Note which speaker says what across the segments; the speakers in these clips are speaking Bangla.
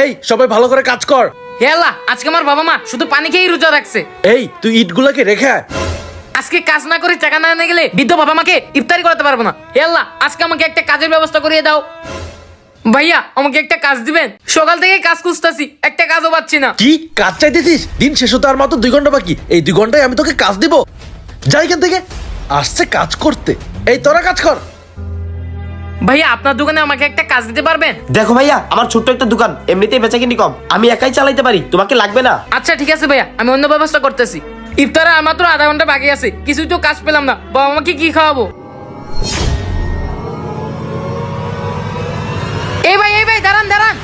Speaker 1: এই সবাই ভালো করে কাজ কর।
Speaker 2: হে আল্লাহ আজকে আমার বাবা মা শুধু পানি খেয়েই রোজা রাখছে।
Speaker 1: এই তুই ইটগুলোকে রেখে আয়।
Speaker 2: আজকে কাজ না করে টাকা না এনে গেলে বৃদ্ধ বাবা মাকে ইফতারি করতে পারব না। হে আল্লাহ আজকে আমাকে একটা কাজের ব্যবস্থা করিয়ে দাও। ভাইয়া আমাকে একটা কাজ দিবেন। সকাল থেকে কাজ খুঁজতেছি একটা কাজও পাচ্ছি না।
Speaker 1: কি? কাজ চাইতেছিস? দিন শেষ হতে আর মাত্র দুই ঘণ্টা বাকি। এই দুই ঘন্টায় আমি তোকে কাজ দিব। যাই এখান থেকে। আসছে কাজ করতে। এই তোরা কাজ কর।
Speaker 2: ভাইয়া আপনার দোকানে আমাকে একটা কাজ দিতে পারবেন?
Speaker 3: দেখো ভাইয়া আমার ছোট্ট একটা দোকান এমনিতেই বেচাকিনি কম। আমি একাই চালাইতে পারি তোমাকে লাগবে না।
Speaker 2: আচ্ছা ঠিক আছে ভাইয়া আমি অন্য ব্যবস্থা করতেছি। ইফতারে আর মাত্র আধা ঘণ্টা বাকি আছে কিছুই তো কাজ পেলাম না। বাবা আমাকে কি খাওয়াবো? এই ভাই এই ভাই দাঁড়ান দাঁড়ান।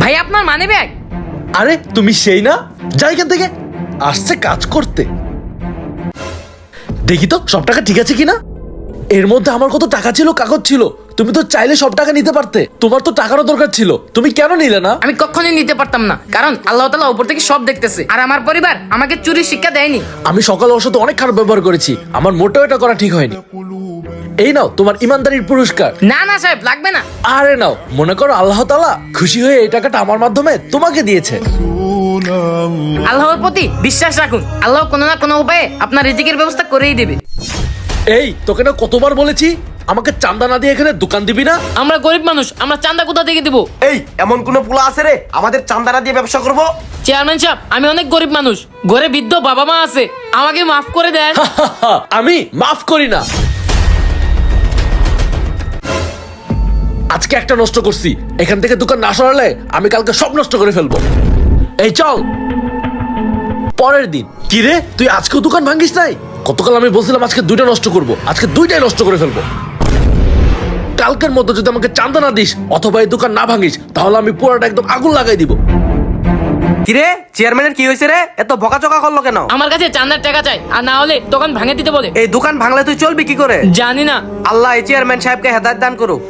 Speaker 2: ভাই আপনার মানে ব্যাগ
Speaker 1: আরে তুমি সেই না? যাই এখান থেকে। আসছে কাজ করতে। দেখি তো সব টাকা ঠিক আছে কিনা? এর মধ্যে আমার কত টাকা ছিল কাগজ ছিল? তুমি তো চাইলে সব টাকা নিতে পারতে। তোমার তো টাকারও দরকার ছিল। তুমি কেন নিলে না?
Speaker 2: আমি কখনোই নিতে পারতাম না কারণ আল্লাহ তালা উপর থেকে সব দেখতেছে। আর আমার পরিবার আমাকে চুরির শিক্ষা দেয়নি।
Speaker 1: আমি সকালে ওর সাথে অনেক খারাপ ব্যবহার করেছি। আমার মোটেও এটা করা ঠিক হয়নি। এই নাও তোমার ইমানদারির পুরস্কার।
Speaker 2: না না সাহেব লাগবে না।
Speaker 1: আরে নাও মনে করো আল্লাহ তালা খুশি হয়ে এই টাকাটা আমার মাধ্যমে তোমাকে দিয়েছে।
Speaker 2: আল্লাহর প্রতি বিশ্বাস রাখুন। আল্লাহ কোনো না কোনো উপায়ে আপনার রিজিকের ব্যবস্থা করেই দেবে।
Speaker 1: এই তোকে না কতবার বলেছি? আমাকে চান্দা না দিয়ে এখানে দোকান দিবি না?
Speaker 2: আমরা গরিব মানুষ আমরা চান্দা কোথা থেকে দিব?
Speaker 3: এই এমন কোন পোলা আছে রে? আমাদের চান্দানা দিয়ে ব্যবসা করব?
Speaker 2: চেয়ারম্যান সাহেব আমি অনেক গরিব মানুষ। ঘরে বৃদ্ধ বাবা মা আছে আমাকে মাফ করে দেন।
Speaker 1: আমি মাফ করি না। আজকে একটা নষ্ট করছি। এখান থেকে দোকান না সরালে আমি কালকে সব নষ্ট করে ফেলব। এই চল। পরের দিন। কি রে? তুই আজকেও দোকান ভাঙ্গিস নাই? গতকাল আমি বলছিলাম আজকে দুইটা নষ্ট করব। আজকে দুইটাই নষ্ট করে ফেলব। কালকের মধ্যে যদি আমাকে চান্দা না দিস অথবা এই দোকান না ভাঙিস তাহলে আমি পুরোটা একদম আগুন লাগাই দিব।
Speaker 3: কিরে চেয়ারম্যানের কি হয়েছে রে? এত বকাচকা করল কেন?
Speaker 2: আমার কাছে চান্দার টাকা চাই আর না হলে দোকান ভাঙে দিতে বলে।
Speaker 3: এই দোকান ভাঙলে তুই চলবি কি করে?
Speaker 2: জানি না।
Speaker 3: আল্লাহ এই চেয়ারম্যান সাহেবকে হেদায়ত দান করুক।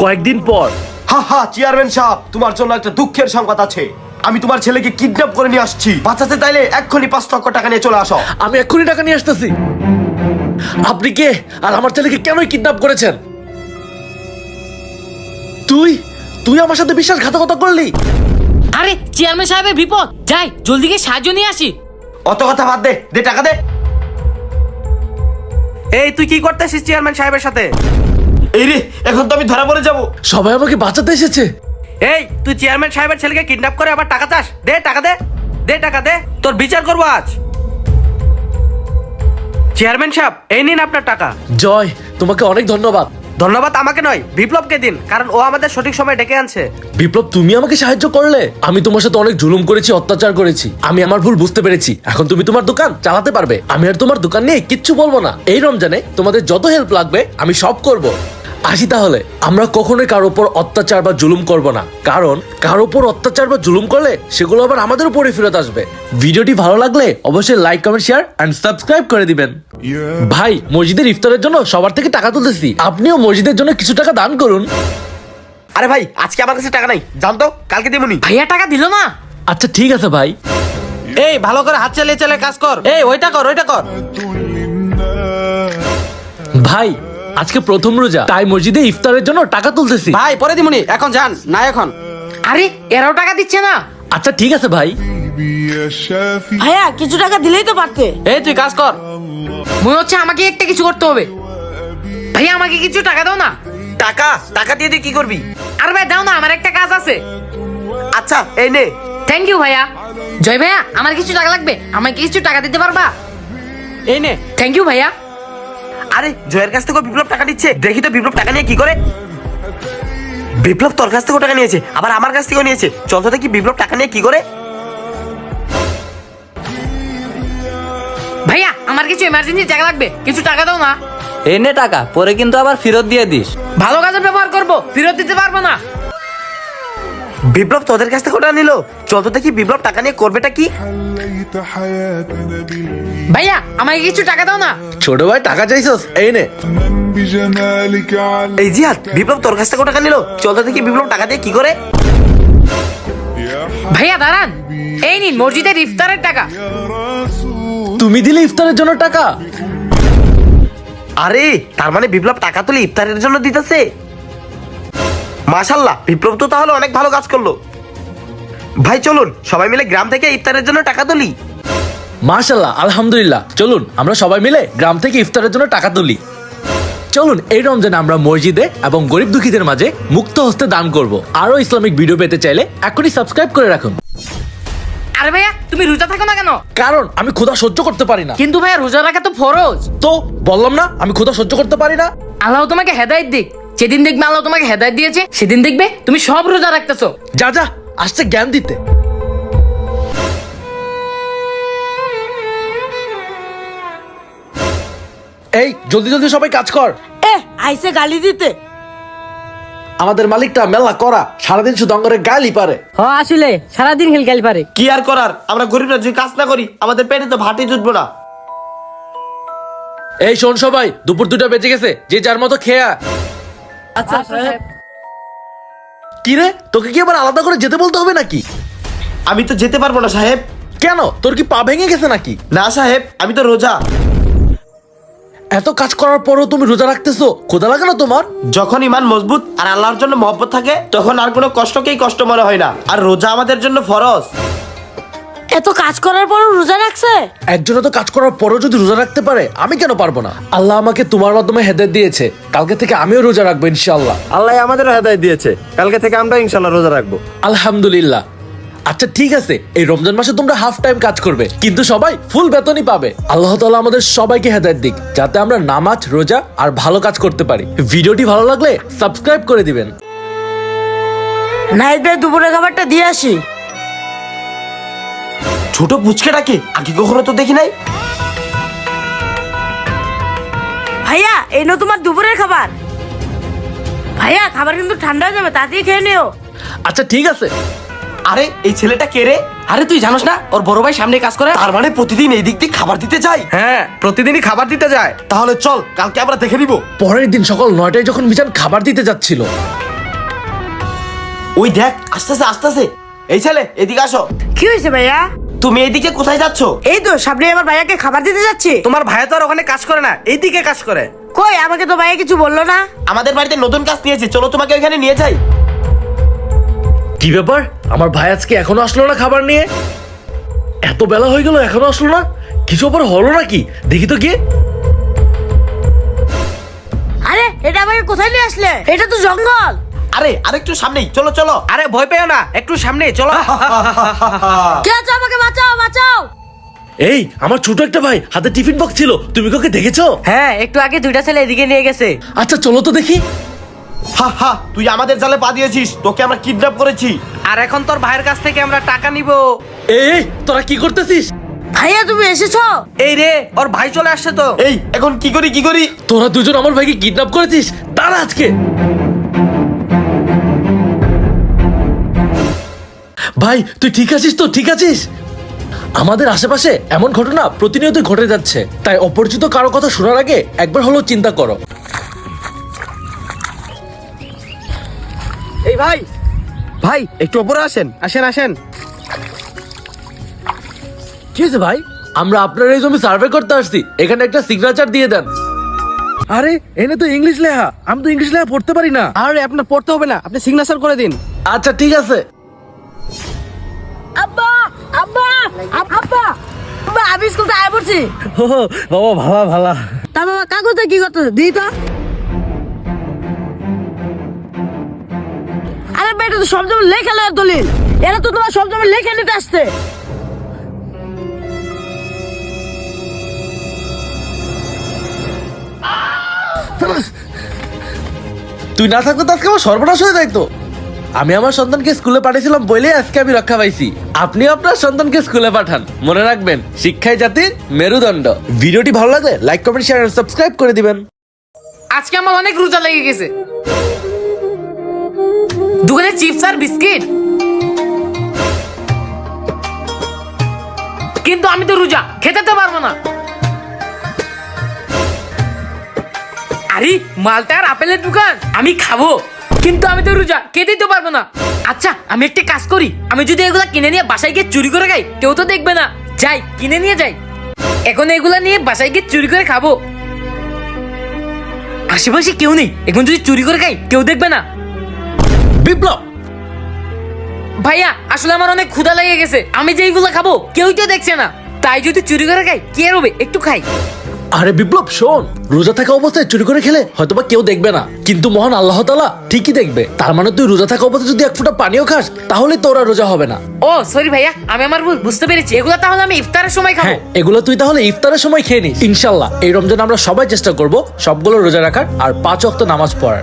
Speaker 1: কয়েকদিন পর।
Speaker 4: হা হা চেয়ারম্যান সাহেব তোমার জন্য একটা দুঃখের সংবাদ আছে। আমি তোমার ছেলেকে কিডন্যাপ করে নিয়ে আসছি। বাঁচাতে চাইলে এক্ষুনি পাঁচ লক্ষ টাকা নিয়ে চলে আসো।
Speaker 1: আমি এক্ষুনি টাকা নিয়ে আসতেছি। আপনি কে? আর আমার ছেলেকে কেনই কিডন্যাপ করেছেন? তুই? তুই আমার সাথে বিশ্বাসঘাতকতা করলি?
Speaker 2: আরে চেয়ারম্যান সাহেবের বিপদ। যাই জলদি গিয়ে সাহায্য নিয়ে আসি।
Speaker 4: অত কথা বাদ দে দে টাকা দে।
Speaker 3: এই তুই কি করতেছিস চেয়ারম্যান সাহেবের সাথে?
Speaker 4: এই রে এখন তো আমি ধরা পড়ে যাব।
Speaker 1: সবাই আমাকে বাঁচাতে এসেছে।
Speaker 3: এই তুই চেয়ারম্যান সাহেবের ছেলেকে কিডন্যাপ করে আবার টাকা চাস? দে টাকা দে। দে টাকা দে। তোর বিচার করব আজ। চেয়ারম্যান সাহেব এই নিন আপনার টাকা।
Speaker 1: জয় তোমাকে অনেক ধন্যবাদ।
Speaker 3: ধন্যবাদ আমাকে নয় বিপ্লবকে দিন কারণ ও আমাদের সঠিক সময় ডেকে আনছে।
Speaker 1: বিপ্লব তুমি আমাকে সাহায্য করলে। আমি তোমার সাথে অনেক জুলুম করেছি অত্যাচার করেছি। আমি আমার ভুল বুঝতে পেরেছি। এখন তুমি তোমার দোকান চালাতে পারবে। আমি আর তোমার দোকান নিয়ে কিচ্ছু বলব না। এই রমজানে তোমাদের যত হেল্প লাগবে আমি সব করব। আসি তাহলে। আমরা কখনোই কারও উপর অত্যাচার বা জুলুম করব না। কারণ কারও উপর অত্যাচার বা জুলুম করলে সেগুলো আবার আমাদের উপরে ফেরত আসবে। ভিডিওটি ভালো লাগলে অবশ্যই like comment share and subscribe করে দিবেন। ভাই মসজিদের ইফতারের জন্য সবার থেকে টাকা তুলতেছি। আপনিও মসজিদের জন্য কিছু টাকা দান করুন।
Speaker 3: আরে ভাই আজকে আমার কাছে টাকা নাই। জানতো কালকে দেবনি
Speaker 2: ভাইয়া টাকা দিল না?
Speaker 1: আচ্ছা ঠিক আছে ভাই।
Speaker 3: এই ভালো করে হাত চালিয়ে চালিয়ে কাজ কর। এই ওইটা কর ওইটা কর।
Speaker 1: ভাই আজকে প্রথম রোজা তাই মসজিদে ইফতারের জন্য টাকা তুলতেছি।
Speaker 3: ভাই পরে দিমুনি এখন যান না এখন।
Speaker 2: আরে এরাও টাকা দিচ্ছে না?
Speaker 1: আচ্ছা ঠিক আছে ভাই।
Speaker 5: ভাইয়া কিছু টাকা দিলেই তো পারতে।
Speaker 3: এই তুই কাজ কর।
Speaker 2: মনে হচ্ছে আমাকে একটা কিছু করতে হবে। ভাইয়া আমাকে কিছু টাকা দাও না।
Speaker 3: টাকা? টাকা দিয়ে তুই কি করবি?
Speaker 2: আর ভাই দাও না আমার একটা কাজ আছে।
Speaker 3: আচ্ছা এই নে।
Speaker 2: থ্যাংক ইউ ভাইয়া। জয় ভাইয়া আমার কিছু টাকা লাগবে? আমাকে কিছু টাকা দিতে পারবা?
Speaker 3: এই নে।
Speaker 2: থ্যাংক ইউ ভাইয়া।
Speaker 3: আরে জয়ের কাছ থেকে বিপ্লব টাকা দিচ্ছে দেখি তো বিপ্লব টাকা নিয়ে কি করে। বিপ্লব তোর কাছ থেকেও টাকা নিয়েছে আবার আমার কাছ থেকেও নিয়েছে। চল তো দেখি বিপ্লব টাকা নিয়ে কি করে।
Speaker 2: ভাইয়া আমার কিছু এমার্জেন্সি টাকা লাগবে। কিছু টাকা দাও না।
Speaker 6: এনে টাকা পরে কিন্তু আবার ফেরত দিয়ে দিস।
Speaker 2: ভালো কাজে ব্যবহার করব ফেরত দিতে পারব না।
Speaker 3: বিপ্লব তোদের কাছ থেকে ওটা নিল। চল তো দেখি বিপ্লব টাকা নিয়ে করবেটা কি।
Speaker 2: ভাইয়া আমাকে কিছু টাকা দাও না।
Speaker 1: ছোট ভাই টাকা চাইছস? এই নে।
Speaker 3: এই জিহাদ বিপ্লব তোর কাছ থেকে টাকা নিল। চল তো দেখি বিপ্লব টাকা দিয়ে কি করে।
Speaker 2: ভাইয়া দাঁড়ান। এই নিন মসজিদের ইফতারের টাকা।
Speaker 1: তুমি দিলে ইফতারের জন্য টাকা।
Speaker 3: আরে তার মানে বিপ্লব টাকা তুলে ইফতারের জন্য দিতেছে। মাশাল্লাহ বিপ্লব তো তাহলে অনেক ভালো কাজ করল। ভাই চলুন সবাই মিলে গ্রাম থেকে ইফতারের জন্য টাকা তুলি।
Speaker 1: মাশাল্লাহ আলহামদুলিল্লাহ চলুন আমরা সবাই মিলে গ্রাম থেকে ইফতারের জন্য টাকা তুলি। চলুন এই রমজানে আমরা মসজিদে এবং গরিব দুঃখীদের মাঝে মুক্ত হস্তে দান করব। আরও ইসলামিক ভিডিও পেতে চাইলে এখনই সাবস্ক্রাইব করে রাখুন।
Speaker 2: আরে ভাইয়া তুমি রোজা থাকো না কেন?
Speaker 1: কারণ আমি ক্ষুধা সহ্য করতে পারি না।
Speaker 2: কিন্তু ভাইয়া রোজা রাখা তো ফরজ।
Speaker 1: তো বললাম না আমি ক্ষুধা সহ্য করতে পারি না।
Speaker 2: আল্লাহ তোমাকে হেদায়েত দিক। যেদিন দেখবে আল্লাহ তোমাকে হেদায়েত দিয়েছে সেদিন দেখবে তুমি সব রোজা রাখতেছো।
Speaker 1: যা যা আসছে জ্ঞান দিতে। এই জলদি জলদি সবাই কাজ কর।
Speaker 5: এ আইসে গালি দিতে।
Speaker 1: আমাদের মালিকটা মেলা করা সারাদিন শুধু অঙ্গরে গালি পারে।
Speaker 7: হ আসলে সারাদিন খেলকালি পারে।
Speaker 3: কি আর করার? আমরা গরিবরা যদি কাজ না করি আমাদের পেটে তো ভাতই জুটবো না।
Speaker 1: এই শোন সবাই দুপুর দুটা বেজে গেছে যে যার মতো খেয়া।
Speaker 7: আচ্ছা
Speaker 1: কি রে তোকে কি আবার আলাদা করে যেতে বলতে হবে নাকি?
Speaker 3: আমি তো যেতে পারব না সাহেব।
Speaker 1: কেন? তোর কি পা ভেঙে গেছে নাকি?
Speaker 3: না সাহেব আমি তো রোজা।
Speaker 1: এত কাজ করার পরও তুমি রোজা রাখতেছো খোদা লাগে না তোমার?
Speaker 3: যখন ইমান মজবুত আর আল্লাহর জন্য মহব্বত থাকে তখন আর কোনো কষ্টকেই কষ্ট মনে হয় না। আর রোজা আমাদের জন্য ফরজ।
Speaker 5: এত কাজ করার পরও রোজা রাখছে?
Speaker 1: একজনে তো কাজ করার পরও যদি রোজা রাখতে পারে আমি কেন পারব না? আল্লাহ আমাকে তোমার মাধ্যমে হেদায়ত দিয়েছে। কালকে থেকে আমিও রোজা রাখব ইনশাআল্লাহ।
Speaker 8: আল্লাহ আমাদেরও হেদায়ত দিয়েছে। কালকে থেকে আমরা ইনশাল্লাহ রোজা রাখব।
Speaker 1: আলহামদুলিল্লাহ। আচ্ছা ঠিক আছে এই রমজান মাসে তোমরা হাফ টাইম কাজ করবে কিন্তু সবাই ফুল বেতনই পাবে। আল্লাহ তাআলা আমাদের সবাইকে হেদায়ত দিক যাতে আমরা নামাজ রোজা আর ভালো কাজ করতে পারি। ভিডিওটি ভালো লাগলে সাবস্ক্রাইব করে দিবেন।
Speaker 5: নাইট ভাই দুপুরের খাবারটা দিয়ে আসি।
Speaker 3: ছোট পুচকেটাকে আগে কখনো তো দেখি নাই?
Speaker 5: ভাইয়া এই নো তোমার দুপুরের খাবার। ভাইয়া খাবার কিন্তু ঠান্ডা হয়ে যাবে তাড়াতাড়ি খেয়ে নিও।
Speaker 1: আচ্ছা ঠিক আছে।
Speaker 3: আরে এই ছেলেটা কে রে?
Speaker 2: আরে তুই জানোস না ওর বড় ভাই সামনে কাজ করে
Speaker 3: তার মানে প্রতিদিন এই দিক দিয়ে খাবার দিতে যাই
Speaker 8: হ্যাঁ প্রতিদিনই খাবার দিতে যায়।
Speaker 3: তাহলে চল কালকে আমরা দেখে নিব।
Speaker 1: পরের দিন সকাল নয়টায় যখন মিজান খাবার দিতে যাচ্ছিল।
Speaker 3: ওই দেখ আস্তেছে আস্তেছে এই ছেলে এদিকে আসো।
Speaker 5: কি হয়েছে ভাইয়া?
Speaker 3: তুমি এইদিকে কোথায় যাচ্ছ?
Speaker 5: এই তো সামনে আমার ভাইয়াকে খাবার দিতে যাচ্ছি।
Speaker 8: তোমার ভাই তো আর ওখানে কাজ করে না এইদিকে কাজ করে।
Speaker 5: কই আমাকে তো ভাইয়া কিছু বলল না।
Speaker 3: আমাদের বাড়িতে নতুন কাজ নিয়েছে চলো তোমাকে ওইখানে নিয়ে যাই।
Speaker 1: কি ব্যাপার? আমার ভাই আজকে এখনও আসলো না খাবার নিয়ে? এত বেলা হয়ে গেল এখনও আসলো না? কিছু আবার হলো নাকি? দেখি তো গিয়ে।
Speaker 5: আরে এটা আমাকে কোথায় নিয়ে আসলে? এটা তো জঙ্গল।
Speaker 3: আরে আরেকটু সামনেই চলো চলো।
Speaker 8: আরে ভয় পেও না একটু সামনে চলো।
Speaker 5: কে আছে আমাকে বাঁচাও বাঁচাও?
Speaker 1: এই আমার ছোট একটা ভাই হাতে টিফিন বক্স ছিল তুমি কাউকে দেখেছ?
Speaker 7: হ্যাঁ একটু আগে দুইটা ছেলে এদিকে নিয়ে গেছে।
Speaker 1: আচ্ছা চলো তো দেখি।
Speaker 3: হা হা তুই আমাদের জালে পা দিয়েছিস তোকে আমরা কিডন্যাপ করেছি।
Speaker 8: আর এখন তোর ভাইয়ের কাছ থেকে আমরা টাকা নিব।
Speaker 1: এই এই, তোরা কি করতেছিস?
Speaker 5: ভাইয়া তুমি এসেছ?
Speaker 8: এই রে ওর ভাই চলে আসছে তো।
Speaker 3: এই এখন কি করি কি করি?
Speaker 1: তোরা দুজন আমার ভাইকে কিডন্যাপ করেছিস? দাঁড়া আজকে। ভাই তুই ঠিক আছিস তো? ঠিক আছিস? আমাদের আশেপাশে এমন ঘটনা প্রতিনিয়ত ঘটে যাচ্ছে। তাই অপরিচিত কারও কথা শোনার আগে একবার হলেও চিন্তা করো।
Speaker 8: এই ভাই ভাই একটু ওপরে আসেন। আসেন আসেন।
Speaker 1: কি হয়েছে ভাই? আমরা আপনার এই জমি সার্ভে করতে আসছি। এখানে একটা সিগনেচার দিয়ে দেন।
Speaker 8: আরে এনে তো ইংলিশ লেখা। আমি তো ইংলিশ লেখা পড়তে পারি না। আরে আপনার পড়তে হবে না। আপনি সিগনেচার করে দিন।
Speaker 1: আচ্ছা ঠিক আছে।
Speaker 5: আব্বা আব্বা আব্বা আমি স্কুল থেকে আয় পড়ছি।
Speaker 1: ও বাবা ভালা ভালা।
Speaker 5: তা বাবা কাগজে কি করতেছে দিই তো। আরে বেটা তো সব জমি লেখা লয় দলিল। এরা তো তোমার সব জমি লেখা নিতে আসছে।
Speaker 1: তুই না থাকলে তো আজকে আমার সর্বনাশ হয়ে যাইতো। আমি আমার সন্তানকে স্কুলে পাঠিয়েছিলাম বলে আজকে আমি রক্ষা পাইছি। আপনি আপনার সন্তানকে স্কুলে পাঠান। মনে রাখবেন, শিক্ষাই জাতির মেরুদণ্ড। ভিডিওটি ভালো লাগলে লাইক কমেন্ট শেয়ার আর সাবস্ক্রাইব করে দিবেন।
Speaker 2: আজকে আমার অনেক রোজা লেগে গেছে। দোকানে চিপস আর বিস্কিট। কিন্তু আমি তো রোজা খেতে তো পারব না। আরে, মালটা আর আপেলের দোকান, আমি খাব। কিন্তু আমি তো রোজা খেতেই তো পারব না। আচ্ছা আমি একটা কাজ করি। আমি যদি এগুলা কিনে নিয়ে বাসায় গিয়ে চুরি করে খাই, কেউ তো দেখবে না। যাই, কিনে নিয়ে যাই। এখন এগুলা নিয়ে বাসায় গিয়ে চুরি করে খাব। আশেপাশে কেউ নেই। এখন যদি চুরি করে খাই, কেউ দেখবে না।
Speaker 1: বিপ্লব!
Speaker 2: ভাইয়া, আসলে আমার অনেক ক্ষুধা লেগে গেছে। আমি যে এইগুলো খাব, কেউই তো দেখছে না। তাই যদি চুরি করে খাই, কে রবে? একটু খাই।
Speaker 1: আরে বিপ্লব শোন। রোজা থাকা অবস্থায় চুরি করে খেলে হয়তোবা কেউ দেখবে না। কিন্তু মহান আল্লাহ তালা ঠিকই দেখবে। তার মানে তুই রোজা থাকা অবস্থায় যদি এক ফোঁটা পানিও খাস তাহলে তোরা রোজা হবে না।
Speaker 2: ও সরি ভাইয়া আমি আমার ভুল বুঝতে পেরেছি। এগুলো তাহলে আমি ইফতারের সময় খাব।
Speaker 1: হ্যাঁ এগুলো তুই তাহলে ইফতারের সময় খেয়ে নিস ইনশাল্লাহ। এই রমজান আমরা সবাই চেষ্টা করব সবগুলো রোজা রাখার আর পাঁচ অক্ত নামাজ পড়ার।